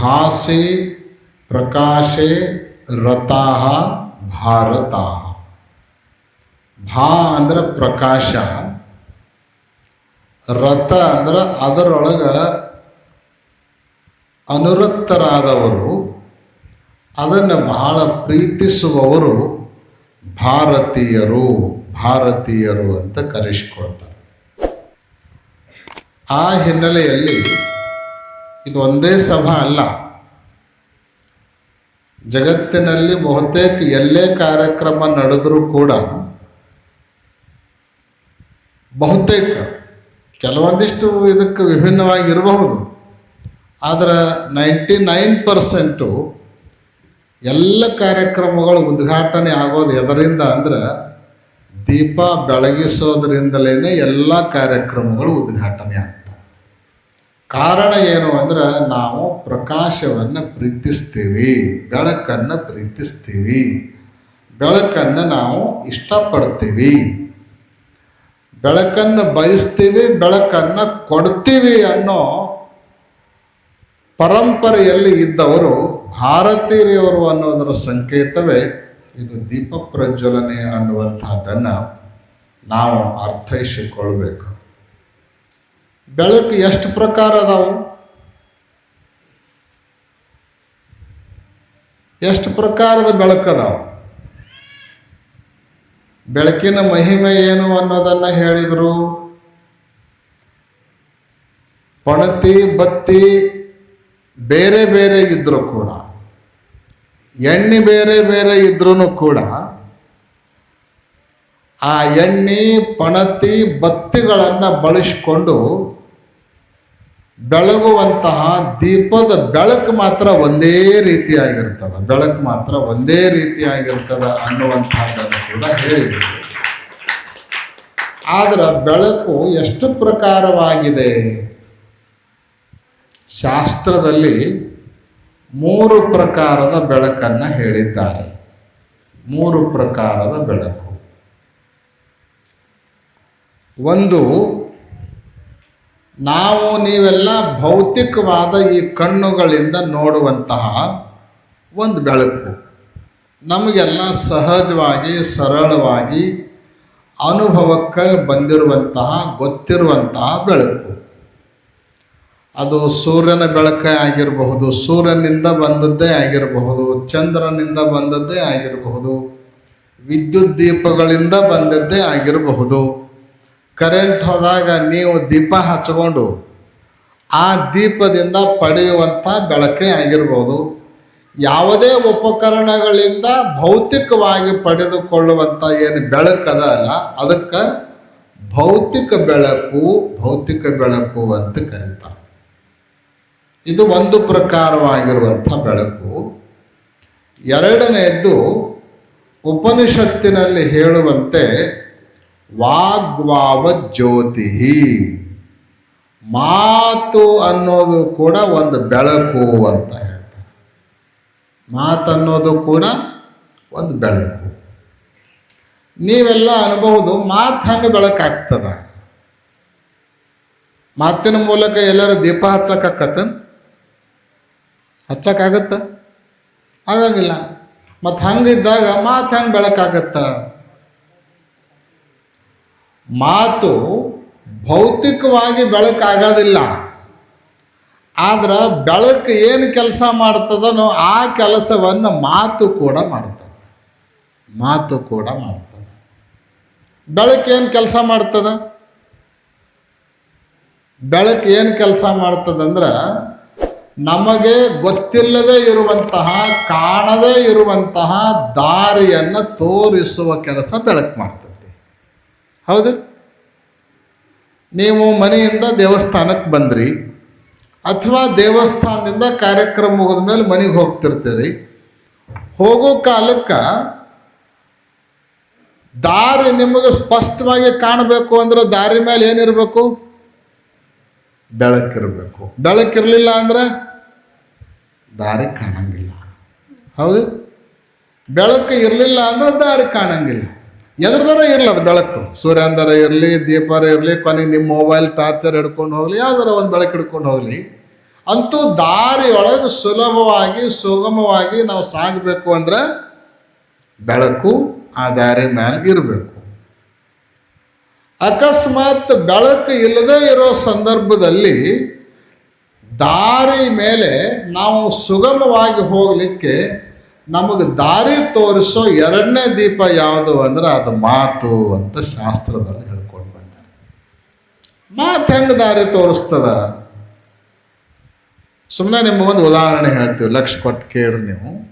ಭಾಸಿ ಪ್ರಕಾಶೆ ರಥಾಹ ಭಾರತ ಭಾ ಅಂದ್ರೆ ಪ್ರಕಾಶ ರಥ ಅಂದ್ರೆ ಅದರೊಳಗೆ ಅನುರಕ್ತರಾದವರು ಅದನ್ನು ಬಹಳ ಪ್ರೀತಿಸುವವರು ಭಾರತೀಯರು ಭಾರತೀಯರು ಅಂತ ಕರೆಸಿಕೊಳ್ತಾರೆ ಆ ಹಿನ್ನೆಲೆಯಲ್ಲಿ ಇದು ಒಂದೇ ಸಭಾ ಅಲ್ಲ. ಜಗತ್ತಿನಲ್ಲಿ ಬಹುತೇಕ ಎಲ್ಲೇ ಕಾರ್ಯಕ್ರಮ ನಡೆದರೂ ಕೂಡ ಬಹುತೇಕ ಕೆಲವೊಂದಿಷ್ಟು ಇದಕ್ಕೆ ವಿಭಿನ್ನವಾಗಿರಬಹುದು. ಆದರೆ ನೈಂಟಿ ನೈನ್ ಪರ್ಸೆಂಟು ಎಲ್ಲ ಕಾರ್ಯಕ್ರಮಗಳು ಉದ್ಘಾಟನೆ ಆಗೋದು ಎದರಿಂದ ಅಂದರೆ ದೀಪ ಬೆಳಗಿಸೋದ್ರಿಂದಲೇ ಎಲ್ಲ ಕಾರ್ಯಕ್ರಮಗಳು ಉದ್ಘಾಟನೆ ಆಗ್ತವೆ. ಕಾರಣ ಏನು ಅಂದ್ರೆ ನಾವು ಪ್ರಕಾಶವನ್ನು ಪ್ರೀತಿಸ್ತೀವಿ, ಬೆಳಕನ್ನು ಪ್ರೀತಿಸ್ತೀವಿ. ಬೆಳಕನ್ನು ನಾವು ಇಷ್ಟಪಡ್ತೀವಿ. ಬೆಳಕನ್ನು ಬಯಸ್ತೀವಿ, ಬೆಳಕನ್ನು ಕೊಡ್ತೀವಿ ಅನ್ನೋ ಪರಂಪರೆಯಲ್ಲಿ ಇದ್ದವರು ಭಾರತೀಯರು ಅನ್ನೋದರ ಸಂಕೇತವೇ ಇದು ದೀಪ ಪ್ರಜ್ವಲನೆ ಅನ್ನುವಂಥದ್ದನ್ನು ನಾವು ಅರ್ಥೈಸಿಕೊಳ್ಬೇಕು. ಬೆಳಕು ಎಷ್ಟು ಪ್ರಕಾರ ಅದಾವು? ಎಷ್ಟು ಪ್ರಕಾರದ ಬೆಳಕದಾವು ಬೆಳಕಿನ ಮಹಿಮೆ ಏನು ಅನ್ನೋದನ್ನ ಹೇಳಿದರು. ಪಣತಿ, ಬತ್ತಿ ಬೇರೆ ಬೇರೆ ಇದ್ರೂ ಕೂಡ. ಎಣ್ಣೆ ಬೇರೆ ಬೇರೆ ಇದ್ರೂ ಕೂಡ ಆ ಎಣ್ಣೆ, ಪಣತಿ, ಬತ್ತಿಗಳನ್ನು ಬಳಸಿಕೊಂಡು ಬೆಳಗುವಂತಹ ದೀಪದ ಬೆಳಕು ಮಾತ್ರ ಒಂದೇ ರೀತಿಯಾಗಿರ್ತದೆ ಬೆಳಕು ಮಾತ್ರ ಒಂದೇ ರೀತಿಯಾಗಿರ್ತದೆ ಅನ್ನುವಂತಹದ್ದನ್ನು ಕೂಡ ಹೇಳಿದರು. ಆದ್ರೆ ಬೆಳಕು ಎಷ್ಟು ಪ್ರಕಾರವಾಗಿದೆ? ಶಾಸ್ತ್ರದಲ್ಲಿ ಮೂರು ಪ್ರಕಾರದ ಬೆಳಕನ್ನು ಹೇಳಿದ್ದಾರೆ. ಮೂರು ಪ್ರಕಾರದ ಬೆಳಕು. ಒಂದು ನಾವು ನೀವೆಲ್ಲ ಭೌತಿಕವಾದ ಈ ಕಣ್ಣುಗಳಿಂದ ನೋಡುವಂತಹ ಒಂದು ಬೆಳಕು. ನಮಗೆಲ್ಲ ಸಹಜವಾಗಿ, ಸರಳವಾಗಿ ಅನುಭವಕ್ಕೆ ಬಂದಿರುವಂತಹ, ಗೊತ್ತಿರುವಂತಹ ಬೆಳಕು. ಅದು ಸೂರ್ಯನ ಬೆಳಕೇ ಆಗಿರಬಹುದು, ಸೂರ್ಯನಿಂದ ಬಂದದ್ದೇ ಆಗಿರಬಹುದು, ಚಂದ್ರನಿಂದ ಬಂದದ್ದೇ ಆಗಿರಬಹುದು, ವಿದ್ಯುತ್ ದೀಪಗಳಿಂದ ಬಂದದ್ದೇ ಆಗಿರಬಹುದು. ಕರೆಂಟ್ ಹೋದಾಗ ನೀವು ದೀಪ ಹಚ್ಕೊಂಡು ಆ ದೀಪದಿಂದ ಪಡೆಯುವಂಥ ಬೆಳಕೇ ಆಗಿರ್ಬೋದು. ಯಾವುದೇ ಉಪಕರಣಗಳಿಂದ ಭೌತಿಕವಾಗಿ ಪಡೆದುಕೊಳ್ಳುವಂಥ ಏನು ಬೆಳಕದ ಅಲ್ಲ, ಅದಕ್ಕೆ ಭೌತಿಕ ಬೆಳಕು ಭೌತಿಕ ಬೆಳಕು ಅಂತ ಕರೀತಾರೆ ಇದು ಒಂದು ಪ್ರಕಾರವಾಗಿರುವಂಥ ಬೆಳಕು. ಎರಡನೆಯದ್ದು ಉಪನಿಷತ್ತಿನಲ್ಲಿ ಹೇಳುವಂತೆ ವಾಗ್ವಾವ ಜ್ಯೋತಿ ಮಾತು ಅನ್ನೋದು ಕೂಡ ಒಂದು ಬೆಳಕು ಅಂತ ಹೇಳ್ತಾರೆ. ಮಾತನ್ನೋದು ಕೂಡ ಒಂದು ಬೆಳಕು. ನೀವೆಲ್ಲ ಅನ್ಬಹುದು ಮಾತು ಹಂಗೆ ಬೆಳಕಾಗ್ತದ. ಮಾತಿನ ಮೂಲಕ ಎಲ್ಲರೂ ದೀಪ ಹಚ್ಚಕ್ಕಾಕತ್ತನ್ ಹಚ್ಚಕ್ಕಾಗತ್ತ? ಆಗಂಗಿಲ್ಲ. ಮತ್ತು ಹಂಗಿದ್ದಾಗ ಮಾತು ಹಂಗೆ ಬೆಳಕಾಗತ್ತ? ಮಾತು ಭೌತಿಕವಾಗಿ ಬೆಳಕಾಗೋದಿಲ್ಲ. ಆದ್ರೆ ಬೆಳಕು ಏನು ಕೆಲಸ ಮಾಡ್ತದನೋ ಆ ಕೆಲಸವನ್ನು ಮಾತು ಕೂಡ ಮಾಡ್ತದೆ. ಮಾತು ಕೂಡ ಮಾಡ್ತದೆ. ಬೆಳಕು ಏನು ಕೆಲಸ ಮಾಡ್ತದೆ? ಬೆಳಕು ಏನು ಕೆಲಸ ಮಾಡ್ತದಂದ್ರೆ ನಮಗೆ ಗೊತ್ತಿಲ್ಲದೆ ಇರುವಂತಹ, ಕಾಣದೇ ಇರುವಂತಹ ದಾರಿಯನ್ನು ತೋರಿಸುವ ಕೆಲಸ ಬೆಳಕು ಮಾಡ್ತದೆ. ಹೌದು. ನೀವು ಮನೆಯಿಂದ ದೇವಸ್ಥಾನಕ್ಕೆ ಬಂದ್ರಿ, ಅಥವಾ ದೇವಸ್ಥಾನದಿಂದ ಕಾರ್ಯಕ್ರಮ ಮುಗಿದ ಮೇಲೆ ಮನೆಗೆ ಹೋಗ್ತಿರ್ತೀರಿ. ಹೋಗೋ ಕಾಲಕ್ಕೆ ದಾರಿ ನಿಮಗೆ ಸ್ಪಷ್ಟವಾಗಿ ಕಾಣಬೇಕು ಅಂದ್ರೆ ದಾರಿ ಮೇಲೆ ಏನಿರಬೇಕು? ಬೆಳಕಿರಬೇಕು. ಬೆಳಕಿರಲಿಲ್ಲ ಅಂದ್ರೆ ದಾರಿ ಕಾಣಂಗಿಲ್ಲ. ಹೌದು. ಬೆಳಕು ಇರಲಿಲ್ಲ ಅಂದ್ರೆ ದಾರಿ ಕಾಣಂಗಿಲ್ಲ. ಎದ್ರದಾರ ಇರಲಿ ಅದು ಬೆಳಕು. ಸೂರ್ಯಾಂದರ ಇರಲಿ, ದೀಪಾರ ಇರಲಿ ಕೊನೆಗೆ ನಿಮ್ಮ ಮೊಬೈಲ್ ಟಾರ್ಚರ್ ಹಿಡ್ಕೊಂಡು ಹೋಗಲಿ, ಯಾವ್ದಾರ ಒಂದು ಬೆಳಕು ಹಿಡ್ಕೊಂಡು ಹೋಗಲಿ. ಅಂತೂ ದಾರಿಯೊಳಗೆ ಸುಲಭವಾಗಿ, ಸುಗಮವಾಗಿ ನಾವು ಸಾಗಬೇಕು ಅಂದ್ರೆ ಬೆಳಕು ಆ ದಾರಿ ಮೇಲೆ ಇರಬೇಕು. ಅಕಸ್ಮಾತ್ ಬೆಳಕು ಇಲ್ಲದೆ ಇರೋ ಸಂದರ್ಭದಲ್ಲಿ ದಾರಿ ಮೇಲೆ ನಾವು ಸುಗಮವಾಗಿ ಹೋಗಲಿಕ್ಕೆ ನಮಗೆ ದಾರಿ ತೋರಿಸೋ ಎರಡನೇ ದೀಪ ಯಾವುದು ಅಂದ್ರೆ ಅದು ಮಾತು ಅಂತ ಶಾಸ್ತ್ರದಲ್ಲಿ ಹೇಳ್ಕೊಂಡು ಬಂದ್ದಾರೆ ಮಾತು ಹೆಂಗೆ ದಾರಿ ತೋರಿಸ್ತದ? ಸುಮ್ಮನೆ ನಿಮಗೊಂದು ಉದಾಹರಣೆ ಹೇಳ್ತೀವಿ, ಲಕ್ಷ ಕೊಟ್ಟು ಕೇಳ್ರಿ ನೀವು.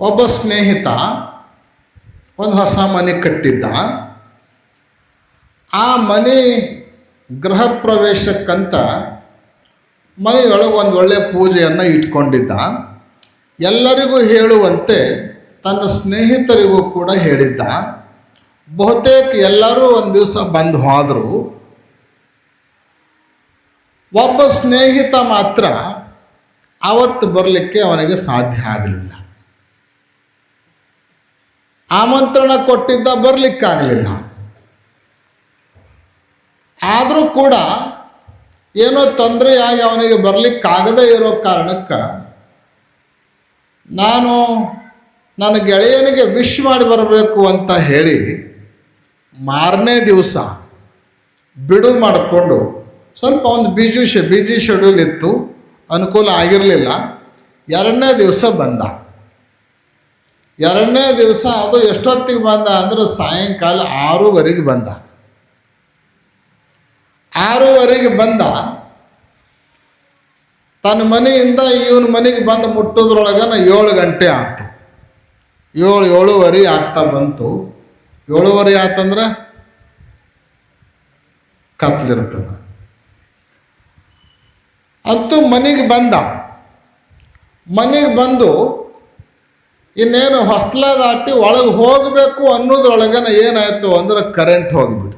ಒಬ್ಬ ಸ್ನೇಹಿತ ಒಂದು ಹೊಸ ಮನೆ ಕಟ್ಟಿದ್ದ. ಆ ಮನೆ ಗೃಹ ಪ್ರವೇಶಕ್ಕಂತ ಮನೆಯೊಳಗೆ ಒಂದು ಒಳ್ಳೆಯ ಪೂಜೆಯನ್ನು ಇಟ್ಕೊಂಡಿದ್ದ. ಎಲ್ಲರಿಗೂ ಹೇಳುವಂತೆ ತನ್ನ ಸ್ನೇಹಿತರಿಗೂ ಕೂಡ ಹೇಳಿದ್ದ. ಬಹುತೇಕ ಎಲ್ಲರೂ ಒಂದು ದಿವಸ ಬಂದು ಹೋದರು. ಒಬ್ಬ ಸ್ನೇಹಿತ ಮಾತ್ರ ಅವತ್ತು ಬರಲಿಕ್ಕೆ ಅವನಿಗೆ ಸಾಧ್ಯ ಆಗಲಿಲ್ಲ. ಆಮಂತ್ರಣ ಕೊಟ್ಟಿದ್ದ ಬರಲಿಕ್ಕಾಗಲಿಲ್ಲ. ಆದರೂ ಕೂಡ ಏನೋ ತೊಂದರೆಯಾಗಿ ಅವನಿಗೆ ಬರಲಿಕ್ಕಾಗದೇ ಇರೋ ಕಾರಣಕ್ಕೆ ನಾನು ನನ್ನ ಗೆಳೆಯನಿಗೆ ವಿಶ್ ಮಾಡಿ ಬರಬೇಕು ಅಂತ ಹೇಳಿ ಮಾರನೇ ದಿವಸ ಬಿಡು ಮಾಡಿಕೊಂಡು ಸ್ವಲ್ಪ ಒಂದು ಬಿಜಿ ಶೆ ಬಿಜಿ ಶೆಡ್ಯೂಲ್ ಇತ್ತು, ಅನುಕೂಲ ಆಗಿರಲಿಲ್ಲ. ಎರಡನೇ ದಿವಸ ಬಂದ. ಎರಡನೇ ದಿವಸ ಅದು ಎಷ್ಟೊತ್ತಿಗೆ ಬಂದ ಅಂದ್ರೆ ಸಾಯಂಕಾಲ ಆರೂವರೆಗೆ ಬಂದ. ಆರೂವರೆಗೆ ಬಂದ. ತನ್ನ ಮನೆಯಿಂದ ಇವನ ಮನೆಗೆ ಬಂದು ಮುಟ್ಟೋದ್ರೊಳಗನ ಏಳು ಗಂಟೆ ಆಯ್ತು ಏಳು, ಏಳುವರೆ ಆಗ್ತಾ ಬಂತು. ಏಳುವರೆ ಆತಂದ್ರೆ ಕತ್ಲಿರ್ತದ ಅಂತೂ ಮನೆಗೆ ಬಂದ. ಮನೆಗೆ ಬಂದು ಇನ್ನೇನು ಹೊಸ್ಲಾದಾಟಿ ಒಳಗೆ ಹೋಗಬೇಕು ಅನ್ನೋದ್ರೊಳಗನ ಏನಾಯಿತು ಅಂದ್ರೆ ಕರೆಂಟ್ ಹೋಗಿಬಿಡ್ತು.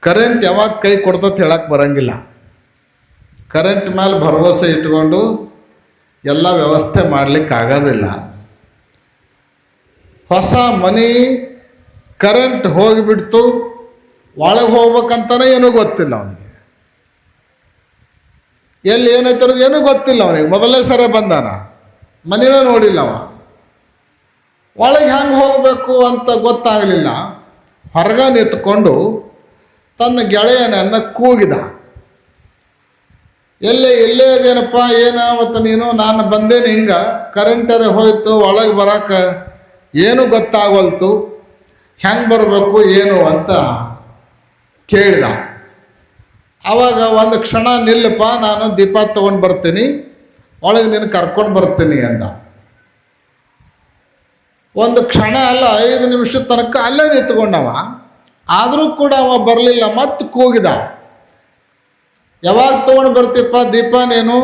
ಕರೆಂಟ್ ಯಾವಾಗ ಕೈ ಕೊಡ್ತತ್ ಹೇಳಕ್ಕೆ ಬರಂಗಿಲ್ಲ. ಕರೆಂಟ್ ಮೇಲೆ ಭರವಸೆ ಇಟ್ಕೊಂಡು ಎಲ್ಲ ವ್ಯವಸ್ಥೆ ಮಾಡ್ಲಿಕ್ಕೆ ಆಗೋದಿಲ್ಲ. ಹೊಸ ಮನೆ ಕರೆಂಟ್ ಹೋಗಿಬಿಡ್ತು, ಒಳಗೆ ಹೋಗ್ಬೇಕಂತಲೇ ಏನೂ ಗೊತ್ತಿಲ್ಲ ಅವನಿಗೆ. ಎಲ್ಲಿ ಏನೈತಿರೋದು ಏನೂ ಗೊತ್ತಿಲ್ಲ ಅವನಿಗೆ. ಮೊದಲನೇ ಸರ ಬಂದಾನ. ಮನೇನ ನೋಡಿಲ್ಲ ಅವ. ಒಳಗೆ ಹೆಂಗೆ ಹೋಗಬೇಕು ಅಂತ ಗೊತ್ತಾಗಲಿಲ್ಲ. ಹೊರಗ ನಿಂತ್ಕೊಂಡು ತನ್ನ ಗೆಳೆಯನನ್ನು ಕೂಗಿದ. ಎಲ್ಲೇ ಎಲ್ಲೇ ಅದೇನಪ್ಪ ಏನಾವತ್ತು ನೀನು? ನಾನು ಬಂದೇನೆ ಹಿಂಗೆ. ಕರೆಂಟರೆ ಹೋಯ್ತು, ಒಳಗೆ ಬರಕ್ಕೆ ಏನು ಗೊತ್ತಾಗೋಲ್ತು ಹೆಂಗೆ ಬರಬೇಕು, ಏನು ಅಂತ ಕೇಳಿದ. ಆವಾಗ ಒಂದು ಕ್ಷಣ ನಿಲ್ಲಪ್ಪ, ನಾನು ದೀಪ ತೊಗೊಂಡು ಬರ್ತೀನಿ. ಒಳಗೆ ನೀನು ಕರ್ಕೊಂಡು ಬರ್ತೀನಿ ಅಂದ. ಒಂದು ಕ್ಷಣ ಅಲ್ಲ, ಐದು ನಿಮಿಷದ ತನಕ ಅಲ್ಲೇ ನಿಂತ್ಕೊಂಡವ. ಆದರೂ ಕೂಡ ಅವ ಬರಲಿಲ್ಲ ಮತ್ತೆ ಕೂಗಿದ. ಯಾವಾಗ ತೊಗೊಂಡು ಬರ್ತಿಪ್ಪ ದೀಪ ನೀನು?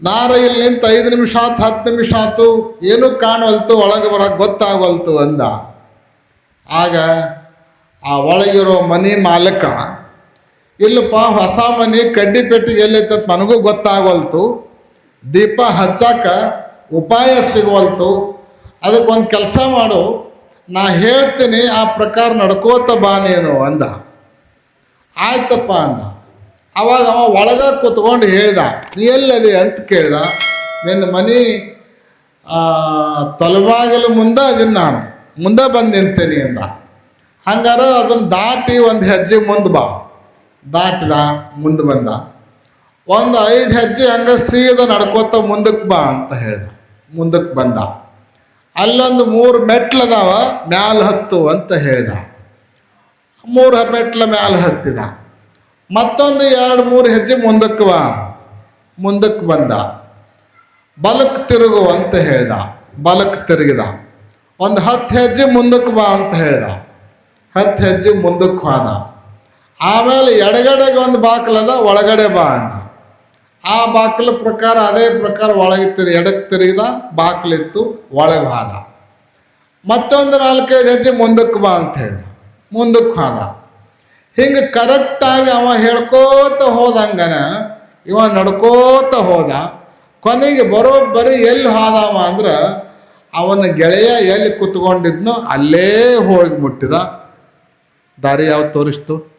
ನಾರ ನಿಂತು ಐದು ನಿಮಿಷ ಆತು ಹತ್ತು ನಿಮಿಷ ಆತು, ಏನೂ ಕಾಣವಲ್ತು, ಒಳಗೆ ಬರೋಕೆ ಗೊತ್ತಾಗವಲ್ತು ಅಂದ. ಆಗ ಆ ಒಳಗಿರೋ ಮನೆ ಮಾಲಕ, ಇಲ್ಲಪ್ಪ, ಹೊಸ ಮನೆ ಕಡ್ಡಿ ಪೆಟ್ಟಿಗೆ ಎಲ್ಲೈತೆ ನನಗೂ ಗೊತ್ತಾಗಲ್ತು ದೀಪ ಹಚ್ಚಾಕ ಉಪಾಯ ಸಿಗವಲ್ತು. ಅದಕ್ಕೆ ಒಂದು ಕೆಲಸ ಮಾಡು. ನಾ ಹೇಳ್ತೀನಿ ಆ ಪ್ರಕಾರ ನಡ್ಕೋತ ಬಾ ನೀನು ಅಂದ. ಆಯ್ತಪ್ಪ ಅಂದ. ಅವಾಗ ಅವ ಒಳಗ ಕೂತ್ಕೊಂಡು ಹೇಳ್ದ, "ನೀ ಎಲ್ಲದೆ? ಅಂತ ಕೇಳ್ದ. ನಿನ್ನ ಮನೆ ತೊಲಬಾಗಿಲು ಮುಂದೆ ಅದನ್ನ ನಾನು. ಮುಂದೆ ಬಂದು ನಿಂತೇನೆ ಅಂದ. ಹಂಗಾರ ಅದನ್ನು ದಾಟಿ ಒಂದು ಹೆಜ್ಜೆ ಮುಂದೆ ಬಾ. ದಾಟಿದ, ಮುಂದೆ ಬಂದ. ಒಂದು ಐದು ಹೆಜ್ಜೆ ಹಂಗೆ ಸೀದಾ ನಡ್ಕೋತ ಮುಂದಕ್ಕೆ ಬಾ ಅಂತ ಹೇಳ್ದ. ಮುಂದಕ್ಕೆ ಬಂದ. ಅಲ್ಲೊಂದು ಮೂರು ಮೆಟ್ಲದಾವ ಮ್ಯಾಲ ಹತ್ತು ಅಂತ ಹೇಳಿದ. ಮೂರು ಮೆಟ್ಲ ಮ್ಯಾಲ ಹತ್ತಿದ. ಮತ್ತೊಂದು ಎರಡು ಮೂರು ಹೆಜ್ಜೆ ಮುಂದಕ್ಕೆ ಬಾ ಮುಂದಕ್ಕೆ ಬಂದ. ಬಲಕ್ಕೆ ತಿರುಗು ಅಂತ ಹೇಳ್ದ. ಬಲಕ್ಕೆ ತಿರುಗಿದ. ಒಂದು ಹತ್ತು ಹೆಜ್ಜೆ ಮುಂದಕ್ಕೆ ಬಾ ಅಂತ ಹೇಳ್ದ. ಹತ್ತು ಹೆಜ್ಜೆ ಮುಂದಕ್ಕೆ ಹೋದ. ಆಮೇಲೆ ಎಡಗಡೆಗೆ ಒಂದು ಬಾಕ್ಲದ ಒಳಗಡೆ ಬಾ ಅಂದ. ಆ ಬಾಕಲ ಪ್ರಕಾರ, ಅದೇ ಪ್ರಕಾರ ಒಳಗೆ ತಿರು, ಎಡಕ್ಕೆ ತಿರುಗಿದ ಬಾಗಿಲಿತ್ತು ಒಳಗೆ ಹಾದ. ಮತ್ತೊಂದು ನಾಲ್ಕೈದು ಹೆಜ್ಜೆ ಮುಂದಕ್ಕೆ ಬಾ ಅಂತ ಹೇಳಿದ ಮುಂದಕ್ಕೆ ಹೋದ. ಹಿಂಗೆ ಕರೆಕ್ಟಾಗಿ ಅವ ಹೇಳ್ಕೋತ ಹೋದಂಗನ, ಇವ ನಡ್ಕೋತ ಹೋದ. ಕೊನೆಗೆ ಬರೋಬ್ಬರಿ ಎಲ್ಲಿ ಹಾದವ ಅಂದ್ರೆ, ಅವನ ಗೆಳೆಯ ಎಲ್ಲಿ ಕುತ್ಕೊಂಡಿದ್ನೋ ಅಲ್ಲೇ ಹೋಗಿ ಮುಟ್ಟಿದ. ದಾರಿ ಯಾವ್ದು ತೋರಿಸ್ತು?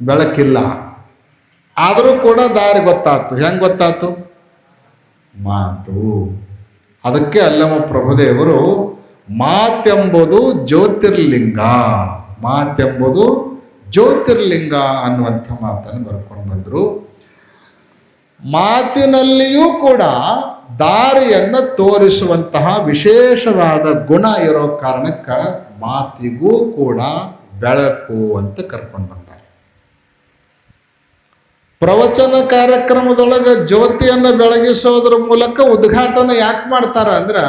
ಬೆಳಕಿಲ್ಲ. ಆದರೂ ಕೂಡ ದಾರಿ ಗೊತ್ತಾಯ್ತು. ಹೆಂಗೆ ಗೊತ್ತಾಯ್ತು? ಮಾತು. ಅದಕ್ಕೆ ಅಲ್ಲಮ್ಮ ಪ್ರಭುದೇವರು ಮಾತೆಂಬುದು ಜ್ಯೋತಿರ್ಲಿಂಗ. ಮಾತೆಂಬುದು ಜ್ಯೋತಿರ್ಲಿಂಗ ಅನ್ನುವಂಥ ಮಾತನ್ನು ಬರ್ಕೊಂಡು ಬಂದರು. ಮಾತಿನಲ್ಲಿಯೂ ಕೂಡ ದಾರಿಯನ್ನು ತೋರಿಸುವಂತಹ ವಿಶೇಷವಾದ ಗುಣ ಇರೋ ಕಾರಣಕ್ಕೆ ಮಾತಿಗೂ ಕೂಡ ಬೆಳಕು ಅಂತ ಕರ್ಕೊಂಡು ಬಂದ್ದಾರೆ ಪ್ರವಚನ ಕಾರ್ಯಕ್ರಮದೊಳಗೆ ಜ್ಯೋತಿಯನ್ನು ಬೆಳಗಿಸೋದ್ರ ಮೂಲಕ ಉದ್ಘಾಟನೆ ಯಾಕೆ ಮಾಡ್ತಾರೆ ಅಂದ್ರೆ,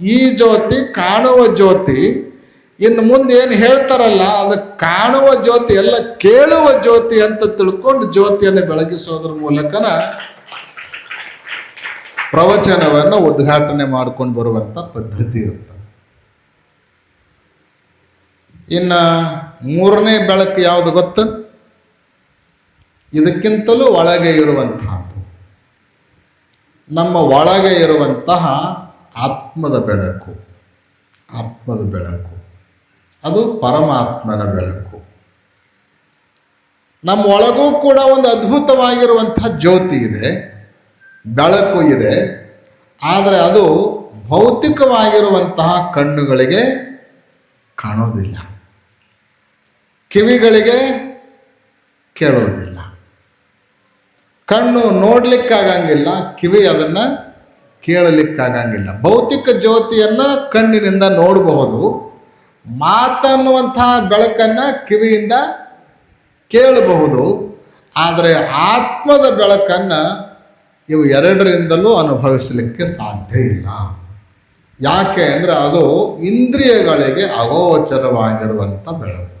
ಈ ಜ್ಯೋತಿ ಕಾಣುವ ಜ್ಯೋತಿ, ಇನ್ನು ಮುಂದೆ ಏನು ಹೇಳ್ತಾರಲ್ಲ, ಅದು ಕಾಣುವ ಜ್ಯೋತಿ ಎಲ್ಲ ಕೇಳುವ ಜ್ಯೋತಿ ಅಂತ ತಿಳ್ಕೊಂಡು ಜ್ಯೋತಿಯನ್ನು ಬೆಳಗಿಸೋದ್ರ ಮೂಲಕನ ಪ್ರವಚನವನ್ನು ಉದ್ಘಾಟನೆ ಮಾಡ್ಕೊಂಡು ಬರುವಂಥ ಪದ್ಧತಿ ಇರ್ತದೆ. ಇನ್ನು ಮೂರನೇ ಬೆಳಕು ಯಾವುದು ಗೊತ್ತ? ಇದಕ್ಕಿಂತಲೂ ಒಳಗೆ ಇರುವಂತಹದ್ದು ನಮ್ಮ ಒಳಗೆ ಇರುವಂತಹ ಆತ್ಮದ ಬೆಳಕು ಆತ್ಮದ ಬೆಳಕು. ಅದು ಪರಮಾತ್ಮನ ಬೆಳಕು. ನಮ್ಮ ಒಳಗೂ ಕೂಡ ಒಂದು ಅದ್ಭುತವಾಗಿರುವಂಥ ಜ್ಯೋತಿ ಇದೆ, ಬೆಳಕು ಇದೆ. ಆದರೆ ಅದು ಭೌತಿಕವಾಗಿರುವಂತಹ ಕಣ್ಣುಗಳಿಗೆ ಕಾಣೋದಿಲ್ಲ. ಕಿವಿಗಳಿಗೆ ಕೇಳೋದಿಲ್ಲ. ಕಣ್ಣು ನೋಡ್ಲಿಕ್ಕಾಗಂಗಿಲ್ಲ, ಕಿವಿ ಅದನ್ನು ಕೇಳಲಿಕ್ಕಾಗಂಗಿಲ್ಲ. ಭೌತಿಕ ಜ್ಯೋತಿಯನ್ನು ಕಣ್ಣಿನಿಂದ ನೋಡಬಹುದು. ಮಾತನ್ನುವಂತಹ ಬೆಳಕನ್ನು ಕಿವಿಯಿಂದ ಕೇಳಬಹುದು. ಆದರೆ ಆತ್ಮದ ಬೆಳಕನ್ನು ಇವು ಎರಡರಿಂದಲೂ ಅನುಭವಿಸಲಿಕ್ಕೆ ಸಾಧ್ಯ ಇಲ್ಲ. ಯಾಕೆ ಅಂದರೆ ಅದು ಇಂದ್ರಿಯಗಳಿಗೆ ಅಗೋಚರವಾಗಿರುವಂಥ ಬೆಳಕು.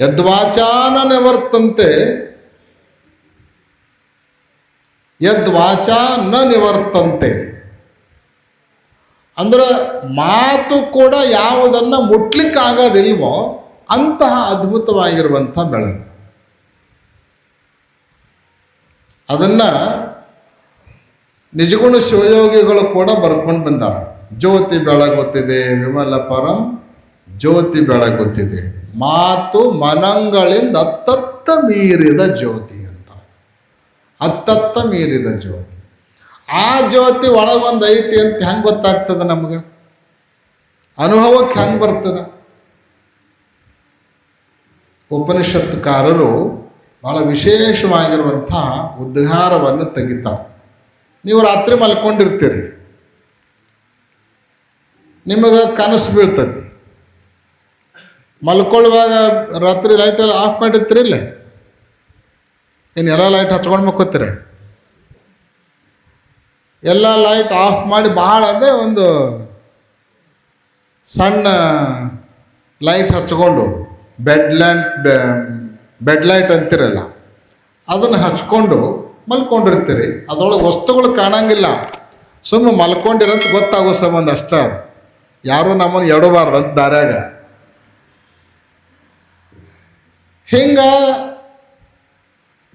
ಯದ್ವಾಚಾನ ನಿವರ್ತಂತೆ ಯದ್ವಾಚ ನ ನಿವರ್ತಂತೆ. ಅಂದ್ರೆ ಮಾತು ಕೂಡ ಯಾವುದನ್ನು ಮುಟ್ಲಿಕ್ಕಾಗೋದಿಲ್ವೋ ಅಂತಹ ಅದ್ಭುತವಾಗಿರುವಂಥ ಬೆಳಕು. ಅದನ್ನ ನಿಜಗುಣ ಶಿವಯೋಗಿಗಳು ಕೂಡ ಬರ್ಕೊಂಡು ಬಂದಾರ. ಜ್ಯೋತಿ ಬೆಳಗುತ್ತಿದೆ, ವಿಮಲ ಪರಂ ಜ್ಯೋತಿ ಬೆಳಗುತ್ತಿದೆ. ಮಾತು ಮನಂಗಳಿಂದ ಅತ್ತತ್ತ ಮೀರಿದ ಜ್ಯೋತಿ. ಅಂತ ಅತ್ತತ್ತ ಮೀರಿದ ಜ್ಯೋತಿ. ಆ ಜ್ಯೋತಿ ಒಳಗೊಂದು ಐತಿ ಅಂತ ಹೆಂಗೆ ಗೊತ್ತಾಗ್ತದೆ ನಮ್ಗೆ? ಅನುಭವಕ್ಕೆ ಹೆಂಗೆ ಬರ್ತದೆ? ಉಪನಿಷತ್ಕಾರರು ಬಹಳ ವಿಶೇಷವಾಗಿರುವಂಥ ಉದ್ಗಾರವನ್ನು ತೆಗಿತಾರೆ. ನೀವು ರಾತ್ರಿ ಮಲ್ಕೊಂಡಿರ್ತೀರಿ. ನಿಮಗೆ ಕನಸು ಬೀಳ್ತೈತಿ. ಮಲ್ಕೊಳ್ಳುವಾಗ ರಾತ್ರಿ ಲೈಟೆಲ್ಲ ಆಫ್ ಮಾಡಿರ್ತೀರಿ ಇಲ್ಲೇ? ಇನ್ನು ಎಲ್ಲ ಲೈಟ್ ಹಚ್ಕೊಂಡು ಮಕ್ಕೋತೀರಿ? ಎಲ್ಲ ಲೈಟ್ ಆಫ್ ಮಾಡಿ ಭಾಳ ಅಂದರೆ ಒಂದು ಸಣ್ಣ ಲೈಟ್ ಹಚ್ಕೊಂಡು ಬೆಡ್ ಲ್ಯಾಂಡ್ ಬೆಡ್ ಲೈಟ್ ಅಂತಿರಲ್ಲ, ಅದನ್ನು ಹಚ್ಕೊಂಡು ಮಲ್ಕೊಂಡಿರ್ತೀರಿ. ಅದರೊಳಗೆ ವಸ್ತುಗಳು ಕಾಣಂಗಿಲ್ಲ. ಸುಮ್ಮನೆ ಮಲ್ಕೊಂಡಿರಂತ ಗೊತ್ತಾಗೋ ಸಂಬಂಧ ಅಷ್ಟೇ ಅದು. ಯಾರೂ ನಮ್ಮನ್ನು ಎಡಬಾರ್ದು ಅಂತ ದಾರ್ಯಾಗ. ಹಿಂಗ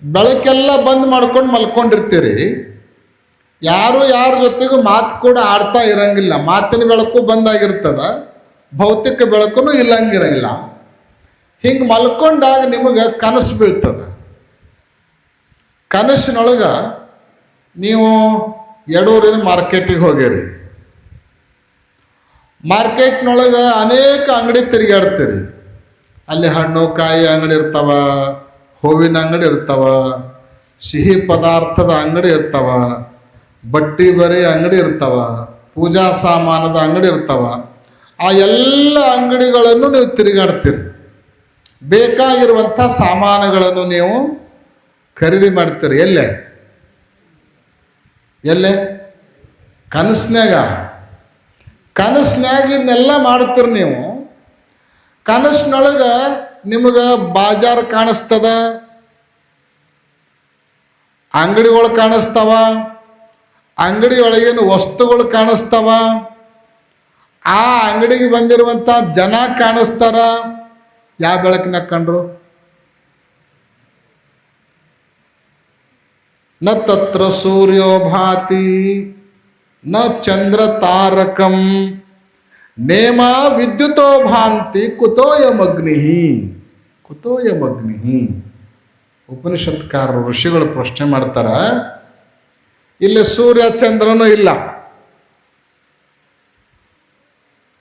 ಬೆಳಕೆಲ್ಲ ಬಂದ್ ಮಾಡ್ಕೊಂಡು ಮಲ್ಕೊಂಡಿರ್ತೀರಿ. ಯಾರು ಯಾರ ಜೊತೆಗೂ ಮಾತು ಕೂಡ ಆಡ್ತಾ ಇರಂಗಿಲ್ಲ. ಮಾತಿನ ಬೆಳಕು ಬಂದಾಗಿರ್ತದ ಭೌತಿಕ ಬೆಳಕು ಇಲ್ಲಂಗಿರಂಗಿಲ್ಲ. ಹಿಂಗೆ ಮಲ್ಕೊಂಡಾಗ ನಿಮಗೆ ಕನಸು ಬೀಳ್ತದ. ಕನಸಿನೊಳಗೆ ನೀವು ಎಡೂರಿನ ಮಾರ್ಕೆಟಿಗೆ ಹೋಗಿರಿ. ಮಾರ್ಕೆಟ್ನೊಳಗೆ ಅನೇಕ ಅಂಗಡಿ ತಿರುಗಾಡ್ತೀರಿ ಅಲ್ಲಿ ಹಣ್ಣು, ಕಾಯಿ ಅಂಗಡಿ ಇರ್ತಾವ. ಹೂವಿನ ಅಂಗಡಿ ಇರ್ತಾವ, ಸಿಹಿ ಪದಾರ್ಥದ ಅಂಗಡಿ ಇರ್ತಾವ, ಬಟ್ಟಿ ಬರೆ ಅಂಗಡಿ ಇರ್ತಾವ, ಪೂಜಾ ಸಾಮಾನದ ಅಂಗಡಿ ಇರ್ತಾವ. ಆ ಎಲ್ಲ ಅಂಗಡಿಗಳನ್ನು ನೀವು ತಿರುಗಾಡ್ತೀರಿ. ಬೇಕಾಗಿರುವಂಥ ಸಾಮಾನುಗಳನ್ನು ನೀವು ಖರೀದಿ ಮಾಡ್ತೀರಿ. ಎಲ್ಲೇ? ಎಲ್ಲೆ? ಕನಸಿನಾಗ ಕನಸಿನಾಗಿನ್ನೆಲ್ಲ ಮಾಡ್ತೀರಿ ನೀವು. ಕನಸಿನೊಳಗೆ ನಿಮಗೆ ಬಾಜಾರ್ ಕಾಣಿಸ್ತದ? ಅಂಗಡಿಗಳು ಕಾಣಿಸ್ತಾವ? ಅಂಗಡಿ ಒಳಗಿನ ವಸ್ತುಗಳು ಕಾಣಿಸ್ತಾವ? ಆ ಅಂಗಡಿಗೆ ಬಂದಿರುವಂಥ ಜನ ಕಾಣಿಸ್ತಾರ? ಯಾವ ಬೆಳಕಿನ ಕಂಡ್ರು? ನ ತತ್ರ ಸೂರ್ಯೋಭಾತಿ ನ ಚಂದ್ರ ತಾರಕಂ. ನೇಮ ವಿದ್ಯುತೋ ಭಾಂತಿ ಕುತೋಯಮಗ್ನಿ ಕುತೋಯಮಗ್ನಿ ಉಪನಿಷತ್ಕಾರರು, ಋಷಿಗಳು ಪ್ರಶ್ನೆ ಮಾಡ್ತಾರ, ಇಲ್ಲಿ ಸೂರ್ಯ ಚಂದ್ರನೂ ಇಲ್ಲ.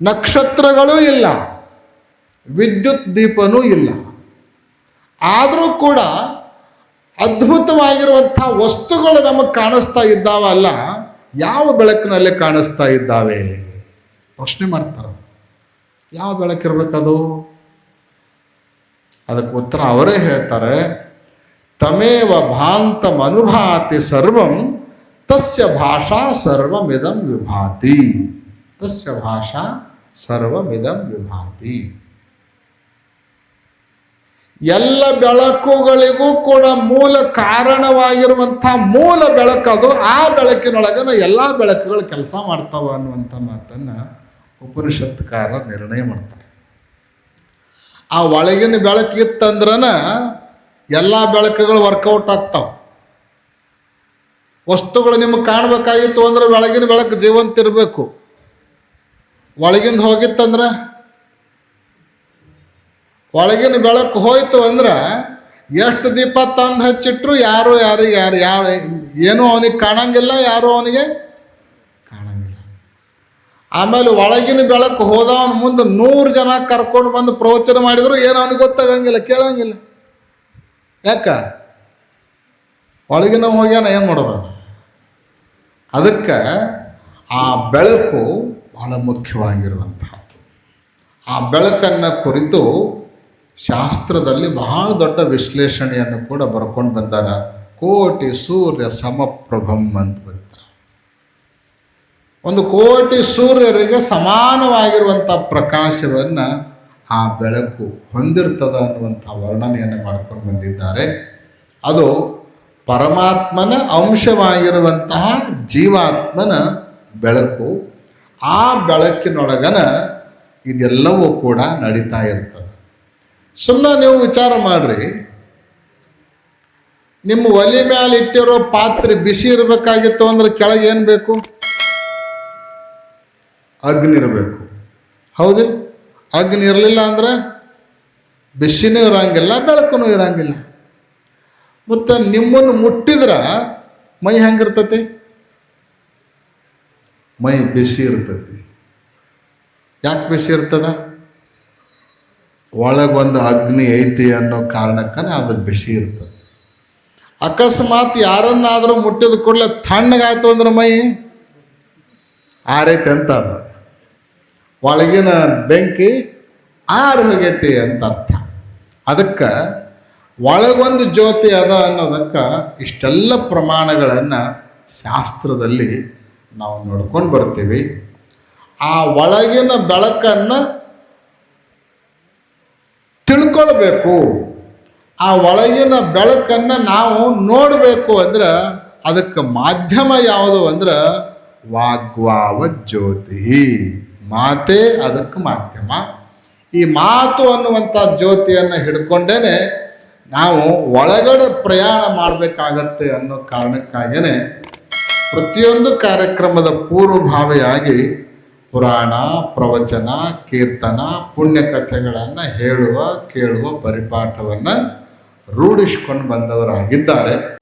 ನಕ್ಷತ್ರಗಳು ಇಲ್ಲ. ವಿದ್ಯುತ್ ದೀಪನೂ ಇಲ್ಲ. ಆದರೂ ಕೂಡ ಅದ್ಭುತವಾಗಿರುವಂಥ ವಸ್ತುಗಳು ನಮಗೆ ಕಾಣಿಸ್ತಾ ಇದ್ದಾವಲ್ಲ ಯಾವ ಬೆಳಕಿನಲ್ಲಿ ಕಾಣಿಸ್ತಾ ಇದ್ದಾವೆ? ಪ್ರಶ್ನೆ ಮಾಡ್ತಾರೆ. ಯಾವ ಬೆಳಕಿರ್ಬೇಕದು ಅದಕ್ಕೆ ಉತ್ತರ ಅವರೇ ಹೇಳ್ತಾರೆ, ತಮೇವ ಭಾಂತಂ ಅನುಭಾತಿ ಸರ್ವಂ, ತಸ್ಯ ಭಾಷಾ ಸರ್ವಮಿದಂ ವಿಭಾತಿ. ತಸ್ಯ ಭಾಷಾ ಸರ್ವಮಿದಂ ವಿಭಾತಿ. ಎಲ್ಲ ಬೆಳಕುಗಳಿಗೂ ಕೂಡ ಮೂಲ ಕಾರಣವಾಗಿರುವಂಥ ಮೂಲ ಬೆಳಕದು ಆ ಬೆಳಕಿನೊಳಗನ ಎಲ್ಲ ಬೆಳಕುಗಳು ಕೆಲಸ ಮಾಡ್ತಾವ ಅನ್ನುವಂಥ ಮಾತನ್ನು ಉಪನಿಷತ್ಕಾರ ನಿರ್ಣಯ ಮಾಡ್ತಾರೆ ಆ ಒಳಗಿನ ಬೆಳಕು ಇತ್ತಂದ್ರನ ಎಲ್ಲ ಬೆಳಕುಗಳು ವರ್ಕೌಟ್ ಆಗ್ತಾವೆ. ವಸ್ತುಗಳು ನಿಮಗೆ ಕಾಣಬೇಕಾಗಿತ್ತು ಅಂದ್ರೆ ಬೆಳಗಿನ ಬೆಳಕು ಜೀವಂತ ಇರಬೇಕು. ಒಳಗಿಂದ ಹೋಗಿತ್ತಂದ್ರೆ ಒಳಗಿನ ಬೆಳಕು ಹೋಯಿತು ಅಂದ್ರೆ ಎಷ್ಟು ದೀಪ ತಂದು ಹಚ್ಚಿಟ್ರು ಯಾರು ಯಾರಿಗೆ ಯಾರು ಯಾರು ಏನೂ ಅವನಿಗೆ ಕಾಣಂಗಿಲ್ಲ, ಯಾರು ಅವನಿಗೆ ಆಮೇಲೆ ಒಳಗಿನ ಬೆಳಕು ಹೋದವನ ಮುಂದೆ ನೂರು ಜನ ಕರ್ಕೊಂಡು ಬಂದು ಪ್ರವಚನ ಮಾಡಿದ್ರು, ಏನು ಅವನಿಗೆ ಗೊತ್ತಾಗಂಗಿಲ್ಲ, ಕೇಳಂಗಿಲ್ಲ. ಯಾಕ? ಒಳಗಿನ ಹೋಗ್ಯಾನ, ಏನು ಮಾಡೋದು ಅದು? ಅದಕ್ಕೆ ಆ ಬೆಳಕು ಬಹಳ ಮುಖ್ಯವಾಗಿರುವಂತಹದ್ದು. ಆ ಬೆಳಕನ್ನು ಕುರಿತು ಶಾಸ್ತ್ರದಲ್ಲಿ ಬಹಳ ದೊಡ್ಡ ವಿಶ್ಲೇಷಣೆಯನ್ನು ಕೂಡ ಬರ್ಕೊಂಡು ಬಂದಾರ. ಕೋಟಿ ಸೂರ್ಯ ಸಮಪ್ರಭಂ ಅಂತ. ಒಂದು ಕೋಟಿ ಸೂರ್ಯರಿಗೆ ಸಮಾನವಾಗಿರುವಂಥ ಪ್ರಕಾಶವನ್ನು ಆ ಬೆಳಕು ಹೊಂದಿರ್ತದ ಅನ್ನುವಂಥ ವರ್ಣನೆಯನ್ನು ಮಾಡ್ಕೊಂಡು ಬಂದಿದ್ದಾರೆ. ಅದು ಪರಮಾತ್ಮನ ಅಂಶವಾಗಿರುವಂತಹ ಜೀವಾತ್ಮನ ಬೆಳಕು, ಆ ಬೆಳಕಿನೊಳಗನ ಇದೆಲ್ಲವೂ ಕೂಡ ನಡೀತಾ ಇರ್ತದೆ. ಸುಮ್ಮನೆ ನೀವು ವಿಚಾರ ಮಾಡ್ರಿ. ನಿಮ್ಮ ಒಲಿ ಮ್ಯಾಲೆ ಇಟ್ಟಿರೋ ಪಾತ್ರೆ ಬಿಸಿ ಇರಬೇಕಾಗಿತ್ತು ಅಂದ್ರೆ ಕೆಳಗೆ ಏನು ಬೇಕು? ಅಗ್ನಿ ಇರಬೇಕು. ಹೌದಿಲ್ಲ ಅಗ್ನಿ ಇರಲಿಲ್ಲ ಅಂದ್ರೆ ಬಿಸಿನೂ ಇರೋಂಗಿಲ್ಲ ಬೆಳಕೂ ಇರಂಗಿಲ್ಲ. ಮತ್ತು ನಿಮ್ಮನ್ನು ಮುಟ್ಟಿದ್ರೆ ಮೈ ಹೆಂಗಿರ್ತತಿ? ಮೈ ಬಿಸಿ ಇರ್ತತಿ. ಯಾಕೆ ಬಿಸಿ ಇರ್ತದ? ಒಳಗೊಂದು ಅಗ್ನಿ ಐತಿ ಅನ್ನೋ ಕಾರಣಕ್ಕನೇ ಅದು ಬಿಸಿ ಇರ್ತದೆ. ಅಕಸ್ಮಾತ್ ಯಾರನ್ನಾದರೂ ಮುಟ್ಟಿದ ಕೂಡಲೇ ತಣ್ಣಗಾಯ್ತು ಅಂದ್ರೆ ಮೈ? ಆರೈತೆ ಅಂತ ಅದು. ಒಳಗಿನ ಬೆಂಕಿ ಆರು ಹೋಗೈತಿ ಅಂತ ಅರ್ಥ. ಅದಕ್ಕೆ ಒಳಗೊಂದು ಜ್ಯೋತಿ ಅದ ಅನ್ನೋದಕ್ಕೆ ಇಷ್ಟೆಲ್ಲ ಪ್ರಮಾಣಗಳನ್ನು ಶಾಸ್ತ್ರದಲ್ಲಿ ನಾವು ನೋಡ್ಕೊಂಡು ಬರ್ತೀವಿ. ಆ ಒಳಗಿನ ಬೆಳಕನ್ನು ತಿಳ್ಕೊಳ್ಬೇಕು. ಆ ಒಳಗಿನ ಬೆಳಕನ್ನು ನಾವು ನೋಡಬೇಕು ಅಂದ್ರೆ ಅದಕ್ಕೆ ಮಾಧ್ಯಮ ಯಾವುದು ಅಂದ್ರೆ ವಾಗ್ವಾವ ಜ್ಯೋತಿ. ಮಾತೇ ಅದಕ್ಕೆ ಮಾಧ್ಯಮ. ಈ ಮಾತು ಅನ್ನುವಂಥ ಜ್ಯೋತಿಯನ್ನು ಹಿಡ್ಕೊಂಡೇನೆ ನಾವು ಒಳಗಡೆ ಪ್ರಯಾಣ ಮಾಡಬೇಕಾಗತ್ತೆ ಅನ್ನೋ ಕಾರಣಕ್ಕಾಗೇ ಪ್ರತಿಯೊಂದು ಕಾರ್ಯಕ್ರಮದ ಪೂರ್ವಭಾವಿಯಾಗಿ ಪುರಾಣ, ಪ್ರವಚನ, ಕೀರ್ತನ, ಪುಣ್ಯಕಥೆಗಳನ್ನು ಹೇಳುವ, ಕೇಳುವ ಪರಿಪಾಠವನ್ನು ರೂಢಿಸ್ಕೊಂಡು ಬಂದವರಾಗಿದ್ದಾರೆ.